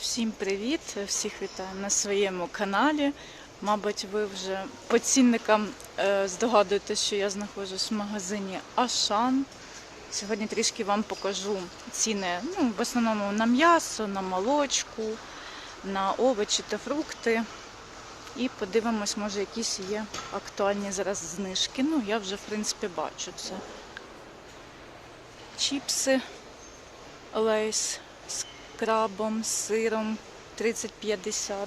Всім привіт! Всіх вітаю на своєму каналі. Мабуть, ви вже по цінникам е, здогадуєтесь, що я знаходжусь в магазині Ашан. Сьогодні трішки вам покажу ціни ну, в основному на м'ясо, на молочку, на овочі та фрукти. І подивимось, може, якісь є актуальні зараз знижки. Ну, я вже, в принципі, бачу це. Чіпси, лейс крабом, з сиром 30-50.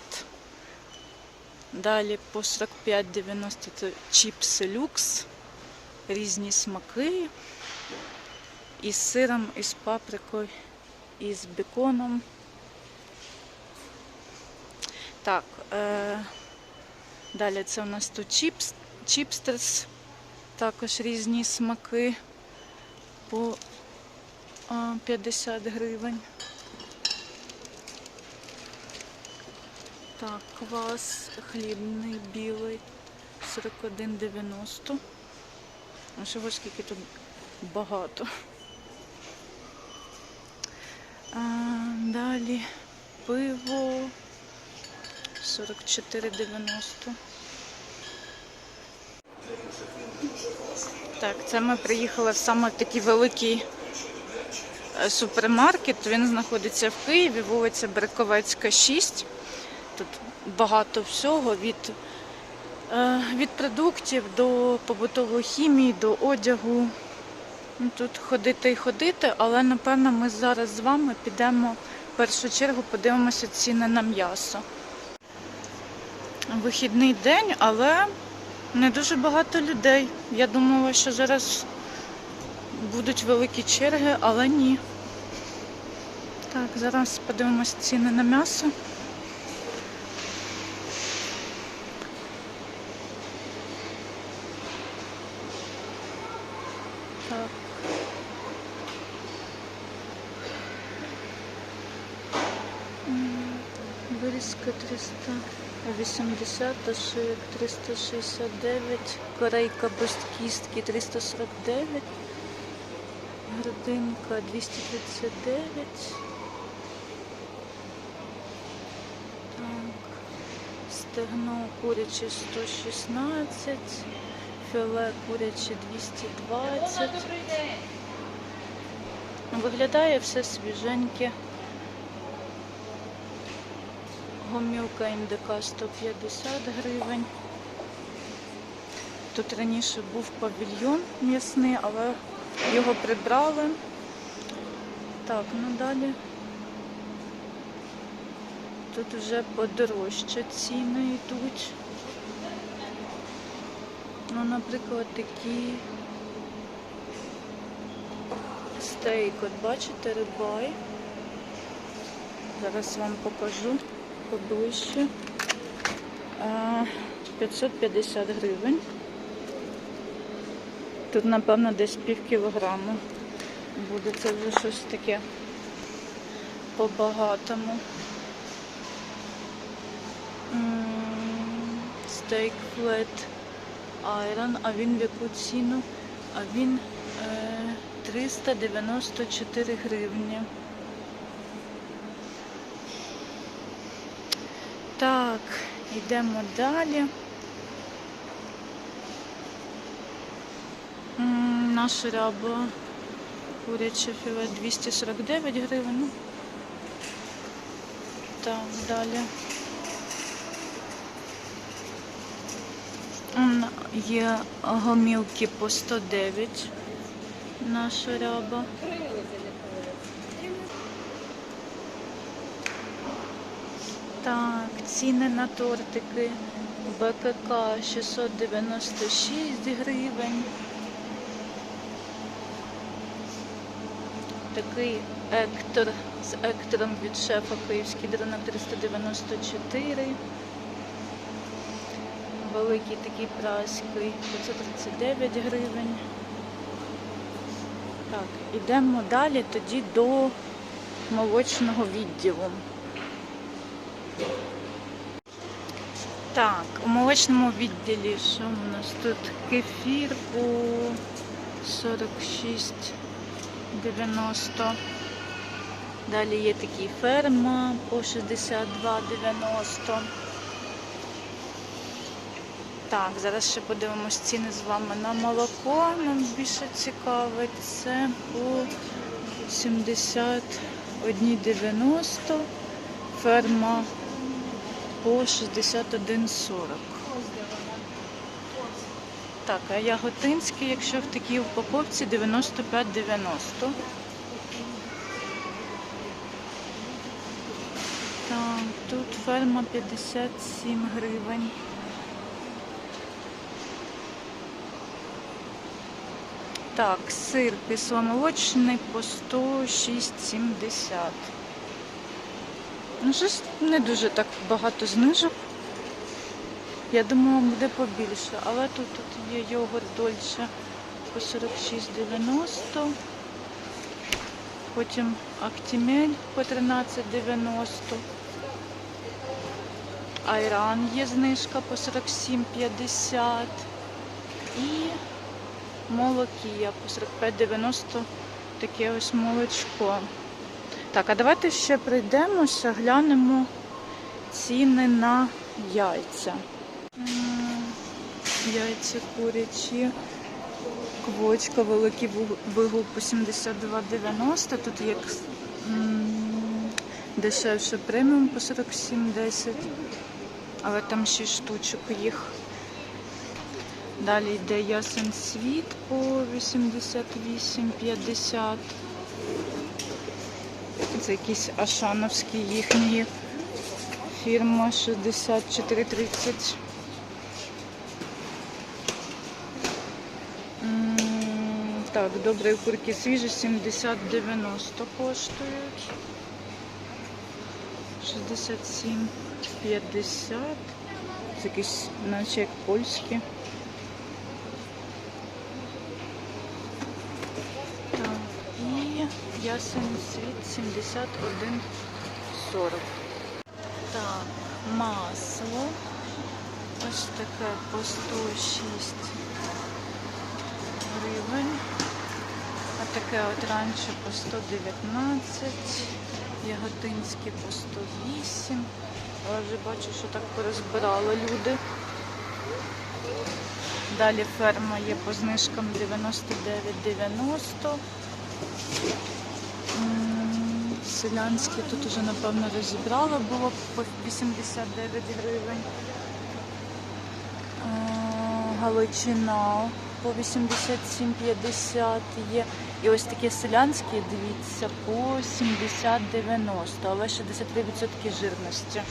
Далі по 45,90 це чіпси люкс, різні смаки. Із сиром, із паприкою, із беконом. Так, е, далі це у нас тут чіпс, чіпстерс, також різні смаки по 50 гривень. Так, квас хлібний білий 41,90. А чого скільки тут багато. А, далі пиво 44,90. Так, це ми приїхали в саме такий великий е, супермаркет. Він знаходиться в Києві, вулиця Берковецька, 6. Тут багато всього від, е, від продуктів до побутової хімії, до одягу. Ну, Тут ходити і ходити, але напевно ми зараз з вами підемо в першу чергу, подивимося ціни на м'ясо. Вихідний день, але не дуже багато людей. Я думала, що зараз будуть великі черги, але ні. Так, зараз подивимося ціни на м'ясо. Вирізка 380, шиєк 369, корейка без кістки 349, грудинка 239. Так, стегно куряче 116, філе куряче 220. Виглядає все свіженьке. Гомілка індика 150 гривень. Тут раніше був павільйон м'ясний, але його прибрали. Так, ну далі. Тут вже подорожче ціни йдуть. Ну, наприклад, такі стейк, от бачите, рибай. Зараз вам покажу поближче. 550 гривень. Тут, напевно, десь пів кілограму буде. Це вже щось таке по-багатому. Стейк флет айрон, а він в яку ціну? А він е, 394 гривні. Так, йдемо далі. Наша ряба куряче філе 249 гривень. Так, далі. Є гомілки по 109 наша ряба. Так, ціни на тортики. БКК 696 гривень. Такий ектор з ектором від шефа Київський дрона 394. Великий такий праський 539 гривень. Так, ідемо далі тоді до молочного відділу. Так, у молочному відділі що у нас тут кефір по 46,90. Далі є такі ферма по 62,90. Так, зараз ще подивимось ціни з вами на молоко. Нам більше цікавить. Це по 71,90. Ферма по 61,40. Так, а яготинський, якщо в такій упаковці 95,90. Так, тут ферма 57 гривень. Так, сир кисломолочний по 106,70. Ну, щось не дуже так багато знижок. Я думала, буде побільше, але тут, тут є йогурт дольше по 46,90. Потім Актімель по 13,90. Айран є знижка по 47,50. І молокія по 45,90 таке ось молочко. Так, а давайте ще пройдемося, глянемо ціни на яйця. Яйця курячі. Квочка, великий вигул по 72,90. Тут є дешевше преміум по 47,10. Але там 6 штучок їх. Далі йде ясен світ по 88,50. Це якісь ашановські їхні фірма 64,30. Так, добрі курки свіжі 70,90 коштують. 67,50. Це якісь, наче як польські. Так, і ясен світ 71,40. Так, масло. Ось таке по 106 гривень. А таке от раніше по 119, яготинське по 108. Але вже бачу, що так порозбирали люди. Далі ферма є по знижкам 99,90. М, Селянське тут уже, напевно, розібрали, було по 89 гривень. Е, Галичина по 87,50 є. І ось такі селянські, дивіться, по 70,90, але 63% жирності.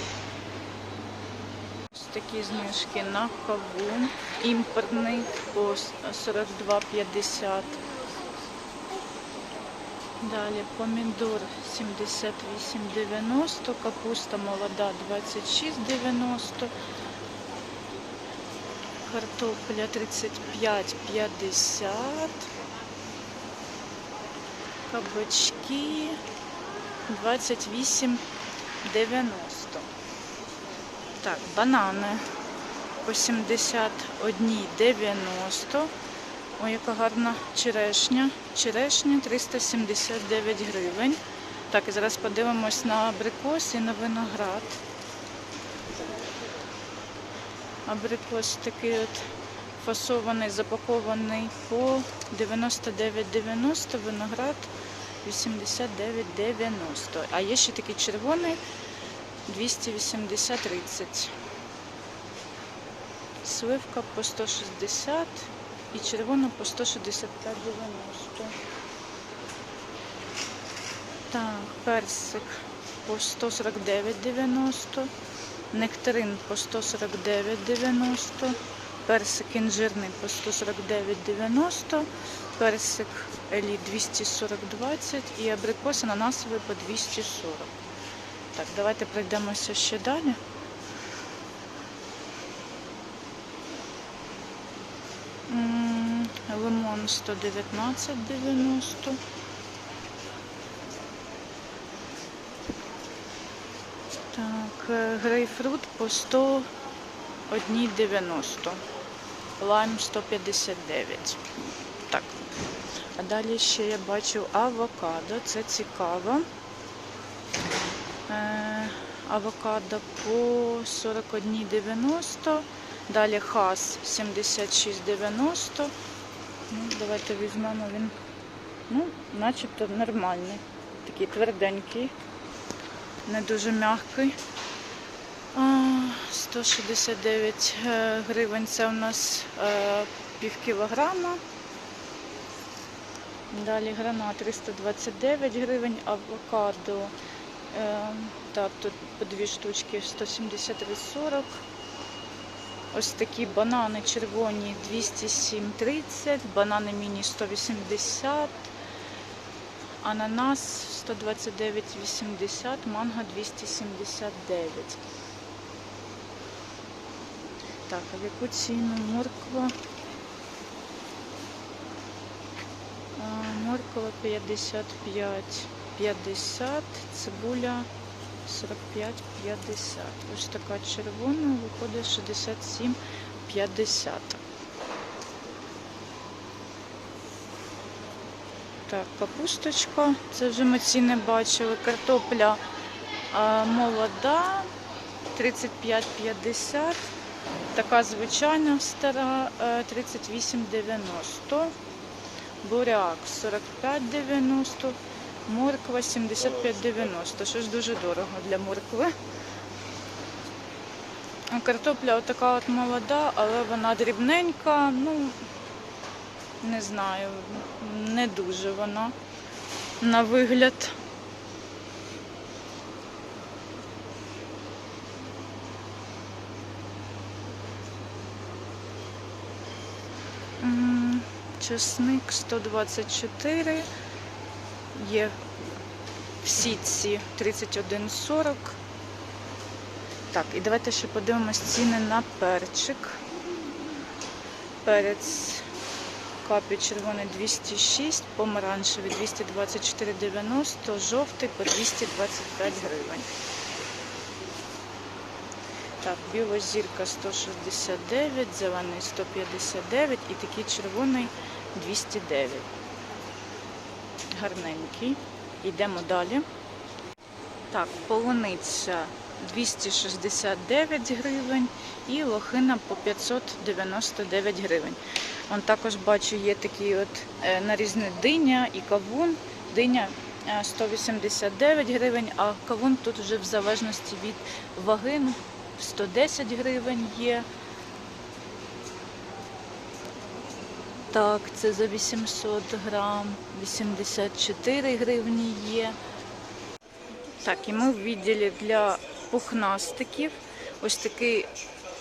Ось такі знижки на кавун. Імпортний по 42,50. Далі помідор 78,90, капуста молода 26,90, картопля 35,50, кабачки 28,90. Так, банани по 71,90. Ой, яка гарна черешня. Черешня 379 гривень. Так, і зараз подивимось на абрикос і на виноград. Абрикос такий от фасований, запакований по 99,90, виноград 89,90. А є ще такий червоний 280,30. Сливка по 160 і червона по 165,90. Так, персик по 149,90, нектарин по 149,90, персик інжирний по 149,90, персик елі 240,20 і абрикос ананасовий по 240. Так, давайте пройдемося ще далі. Лимон 119,90. Так, е, грейпфрут по 101,90. Лайм 159. Так. А далі ще я бачу авокадо. Це цікаво. авокадо по 41,90. Далі хас 76,90. Ну, давайте візьмемо він. Ну, начебто нормальний. Такий тверденький, не дуже м'який. 169 е, гривень це у нас е, пів кілограма. Далі гранат 329 гривень, авокадо. Е, так, тут по дві штучки 173,40. Ось такі банани червоні 207,30, банани міні 180, ананас 129,80, манго 279. Так, а в яку ціну морква? Морква 55, 50, цибуля 45, 50. Ось така червона, виходить 67, 50. Так, капусточка, це вже ми ціни бачили. Картопля а, молода 35,50. Така звичайна стара е, 38,90. Буряк 45,90. Морква 75,90. Щось дуже дорого для моркви. Картопля отака от молода, але вона дрібненька. Ну, не знаю, не дуже вона на вигляд. Чесник 124. Є в сітці 31,40. Так, і давайте ще подивимось ціни на перчик. Перець капі червоний 206, помаранчевий 224,90, жовтий по 225 гривень. Так, біла зірка 169, зелений 159 і такий червоний 209. Гарненький. Йдемо далі. Так, полуниця 269 гривень і лохина по 599 гривень. Вон також бачу, є такі от е, нарізні диня і кавун. Диня е, 189 гривень, а кавун тут вже в залежності від ваги ну, 110 гривень є. Так, це за 800 грам, 84 гривні є. Так, і ми в відділі для пухнастиків. Ось такий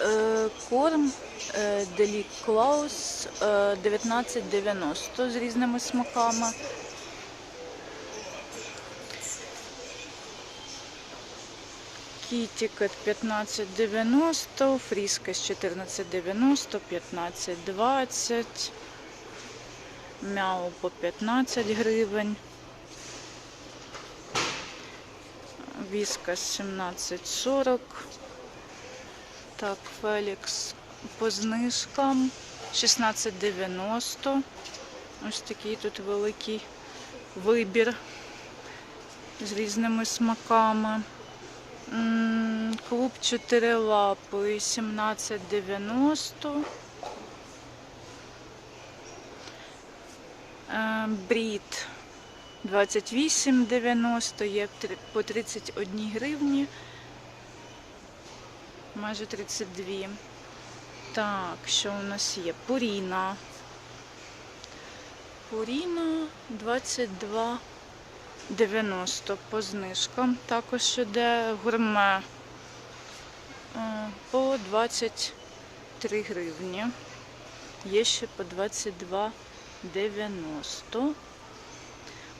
е, корм е, Делік Клаус е, 19,90 з різними смаками. Кітікет 15,90, фріскас 14,90, 15,20, мяу по 15 гривень. Віскас 17,40. Так, Фелікс по знижкам 16,90. Ось такий тут великий вибір з різними смаками. Клуб 4 лапи 17,90. Брід 28,90 є по 31 гривні. Майже 32. Так, що у нас є? Пуріна. Пуріна 22,90 по знижкам. Також іде гурме е, по 23 гривні. Є ще по 22,90.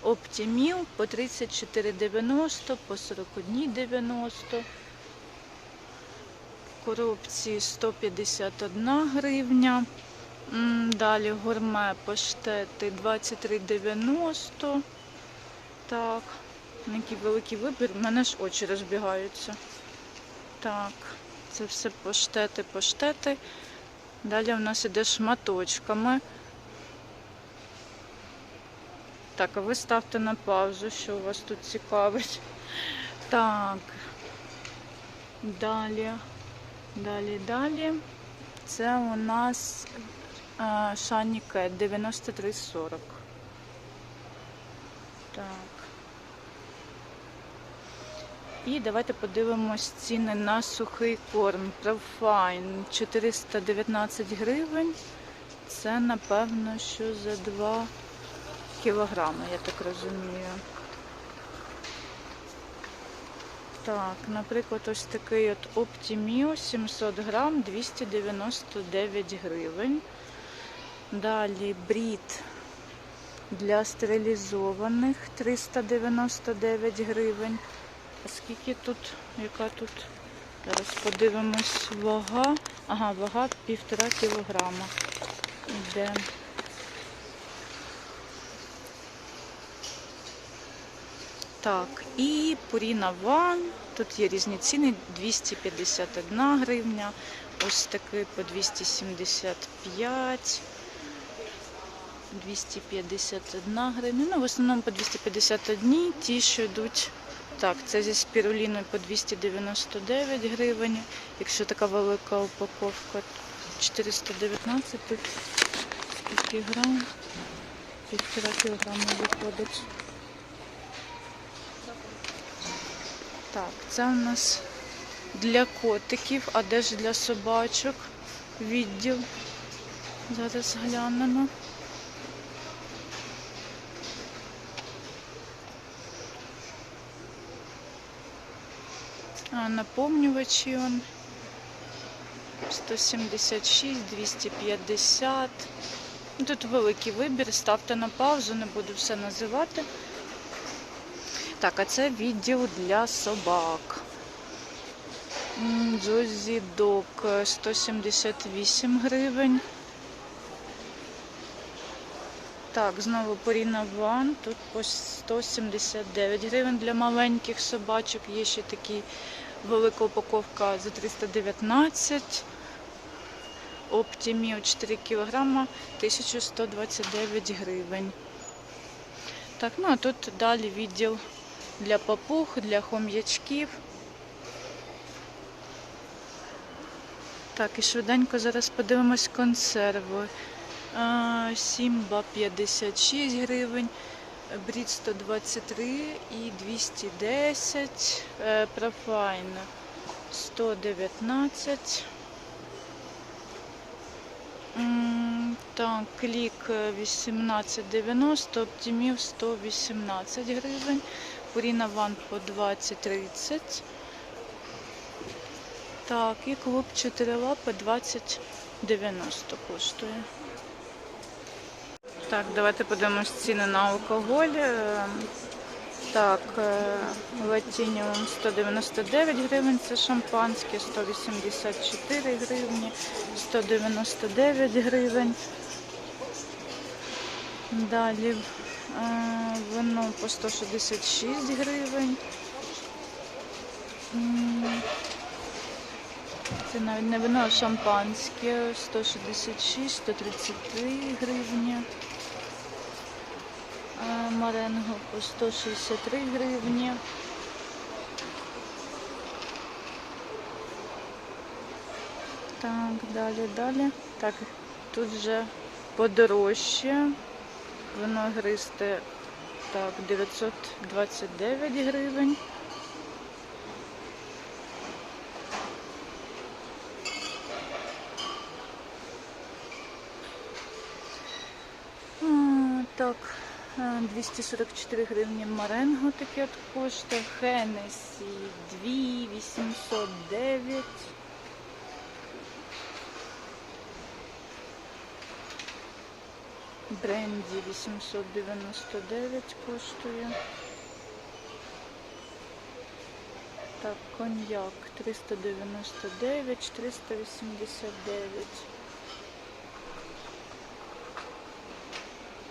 Оптіміл по 34,90, по 41,90. Коробці 151 гривня. Далі гурме паштети 23,90. Так, який великий вибір. У мене ж очі розбігаються. Так, це все паштети, паштети. Далі у нас іде шматочками. Так, а ви ставте на паузу, що у вас тут цікавить. Так. Далі, далі, далі. Це у нас е, Шані 93,40. Так. І давайте подивимось ціни на сухий корм. Профайн 419 гривень. Це напевно, що за 2 кілограми, я так розумію. Так, наприклад, ось такий от Optimio 700 грам 299 гривень. Далі брід для стерилізованих 399 гривень. А скільки тут, яка тут? Зараз подивимось вага. Ага, вага півтора кілограма. Іде. Так, і Purina One. Тут є різні ціни. 251 гривня. Ось такий по 275. 251 гривня. Ну, в основному по 251. Ті, що йдуть. Так, це зі спіруліною по 299 гривень. Якщо така велика упаковка 419, тут грам? Півтора кілограма виходить. Так, це у нас для котиків, а де ж для собачок відділ. Зараз глянемо. А, наповнювачі он 176, 250. Ну, Тут великий вибір. Ставте на паузу, не буду все називати. Так, а це відділ для собак. Джозі Док 178 гривень. Так, знову Purina One. Тут по 179 гривень для маленьких собачок. Є ще такі велика упаковка за 319. Optimio 4 кг 1129 гривень. Так, ну а тут далі відділ для папуг, для хом'ячків. Так, і швиденько зараз подивимось консерви. Сімба 56 гривень, брід 123 і 210, е, профайн 119. Так, клік е, 18,90, оптимів 118 гривень, Purina One по 20,30. Так, і клуб 4 лапи 20,90 коштує. Так, давайте подивимось ціни на алкоголь. Е, Так, е, латініум 199 гривень, це шампанське, 184 гривні, 199 гривень. Далі вино по 166 гривень. Це навіть не вино, а шампанське 166, 133 гривні. Е, Маренго по 163 гривні. Так, далі, далі. Так, тут вже подорожче. Вино гристе так, 929 гривень. Так, е, 244 гривні Маренго таке от коштує. Хенесі 2809. Бренді 899 коштує. Так, коньяк 399, 489.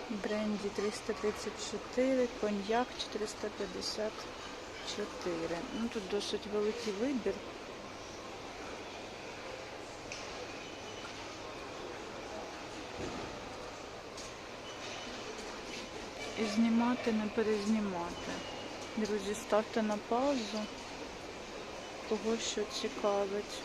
Бренді 334, коньяк 454. Ну тут досить великий вибір. І знімати, не перезнімати. Друзі, ставте на паузу. кого що цікавить.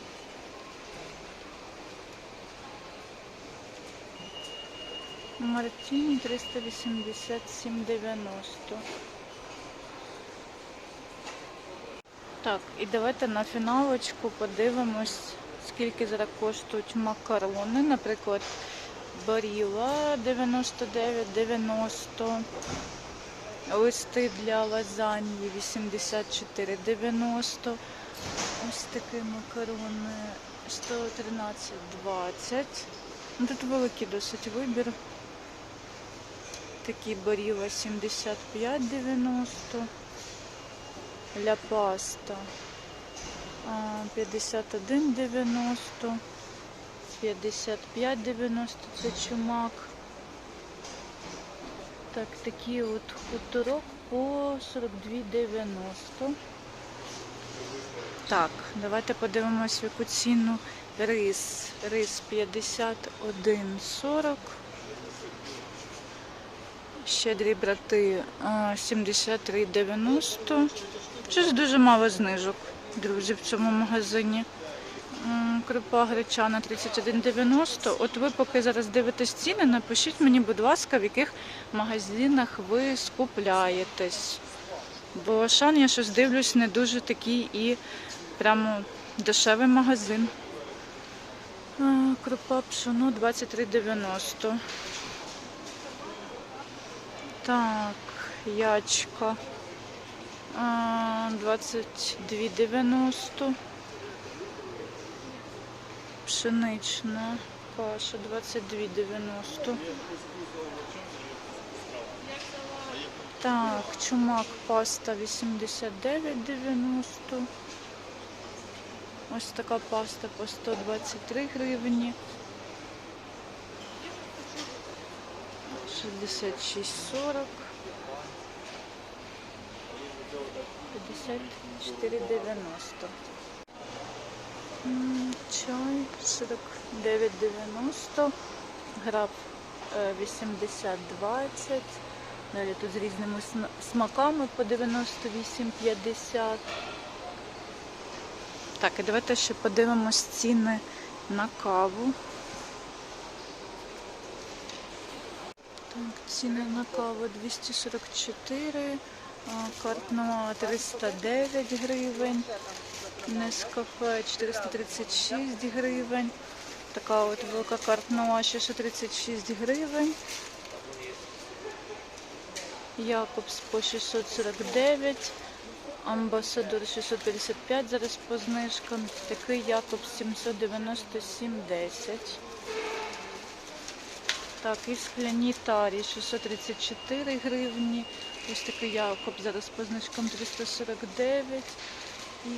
Мартіні 387,90. Так, і давайте на фіналочку подивимось, скільки зараз коштують макарони. Наприклад, Баріла 99,90. Листи для лазаньї 84,90. Ось такі макарони 113,20. Ну, Тут великий досить вибір. Такі баріла 75,90. Ля паста а, 51,90. 55,90 це чумак. Так, такий от хуторок по 42,90. Так, давайте подивимось, яку ціну рис. Рис 51,40. Щедрі брати а, 73,90. Щось дуже мало знижок, друзі, в цьому магазині. Крупа гречана 31,90. От ви поки зараз дивитесь ціни, напишіть мені, будь ласка, в яких магазинах ви скупляєтесь. Бо Ашан, я щось дивлюсь, не дуже такий і прямо дешевий магазин. Крупа пшоно 23,90. Так, ячка. 22,90. Пшенична каша 22,90. Так, чумак паста 89,90. Ось така паста по 123 гривні. 66,40. 54,90. Чай 49,90. Граб е, 80,20. Далі тут з різними смаками по 98,50. Так, і давайте ще подивимось ціни на каву. Так, ціни на каву 244, а, 309 гривень, Нескафе 436 гривень. Така от велика картнова 636 гривень. Якобс по 649, Амбасадор 655 зараз по знижкам. Такий Якобс 797,10. Так, і скляні тарі 634 гривні. Ось такий Якоб зараз по знижкам 349. І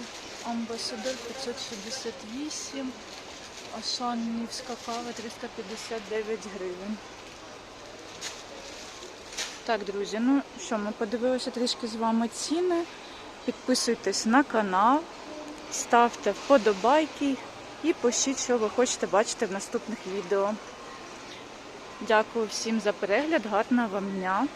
Амбасадор 568. А Шаннівська кава 359 гривень. Так, друзі, ну що, ми подивилися трішки з вами ціни. Підписуйтесь на канал, ставте вподобайки і пишіть, що ви хочете бачити в наступних відео. Дякую всім за перегляд, гарного вам дня.